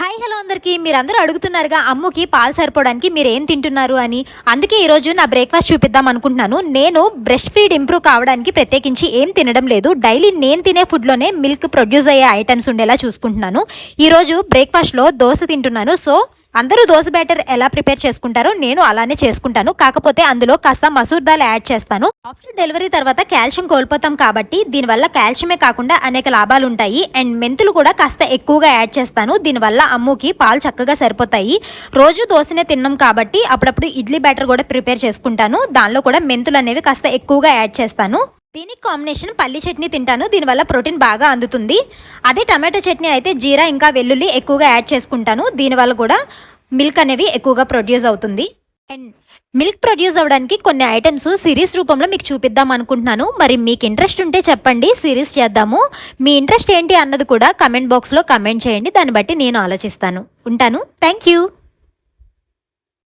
Hi hello అందరికీ. మీరందరూ అడుగుతున్నారుగా అమ్ముకి పాలు సరిపోవడానికి మీరు ఏం తింటున్నారు అని. అందుకే ఈరోజు నా బ్రేక్ఫాస్ట్ చూపిద్దాం అనుకుంటున్నాను. నేను బ్రెస్ట్ ఫీడ్ ఇంప్రూవ్ కావడానికి ప్రత్యేకించి ఏం తినడం లేదు. డైలీ నేను తినే ఫుడ్లోనే మిల్క్ ప్రొడ్యూస్ అయ్యే ఐటమ్స్ ఉండేలా చూసుకుంటున్నాను. ఈరోజు బ్రేక్ఫాస్ట్లో దోశ తింటున్నాను. సో అందరూ దోశ బ్యాటర్ ఎలా ప్రిపేర్ చేసుకుంటారో నేను అలానే చేసుకుంటాను. కాకపోతే అందులో కాస్త మసూర్ దాల్ యాడ్ చేస్తాను. ఆఫ్టర్ డెలివరీ తర్వాత కాల్షియం కోల్పోతాం కాబట్టి దీనివల్ల కాల్షియమే కాకుండా అనేక లాభాలు ఉంటాయి అండ్ మెంతులు కూడా కాస్త ఎక్కువగా యాడ్ చేస్తాను. దీనివల్ల అమ్ముకి పాలు చక్కగా సరిపోతాయి. రోజు దోశనే తిన్నాం కాబట్టి అప్పుడప్పుడు ఇడ్లీ బ్యాటర్ కూడా ప్రిపేర్ చేసుకుంటాను. దానిలో కూడా మెంతులు అనేవి కాస్త ఎక్కువగా యాడ్ చేస్తాను. దీనికి కాంబినేషన్ పల్లి చట్నీ తింటాను. దీనివల్ల ప్రోటీన్ బాగా అందుతుంది. అదే టమాటో చట్నీ అయితే జీరా ఇంకా వెల్లుల్లి ఎక్కువగా యాడ్ చేసుకుంటాను. దీనివల్ల కూడా మిల్క్ అనేవి ఎక్కువగా ప్రొడ్యూస్ అవుతుంది. అండ్ మిల్క్ ప్రొడ్యూస్ అవ్వడానికి కొన్ని ఐటమ్స్ సిరీస్ రూపంలో మీకు చూపిద్దాం అనుకుంటున్నాను. మరి మీకు ఇంట్రెస్ట్ ఉంటే చెప్పండి సిరీస్ చేద్దాము. మీ ఇంట్రెస్ట్ ఏంటి అన్నది కూడా కమెంట్ బాక్స్లో కమెంట్ చేయండి. దాన్ని బట్టి నేను ఆలోచిస్తాను. ఉంటాను. Thank you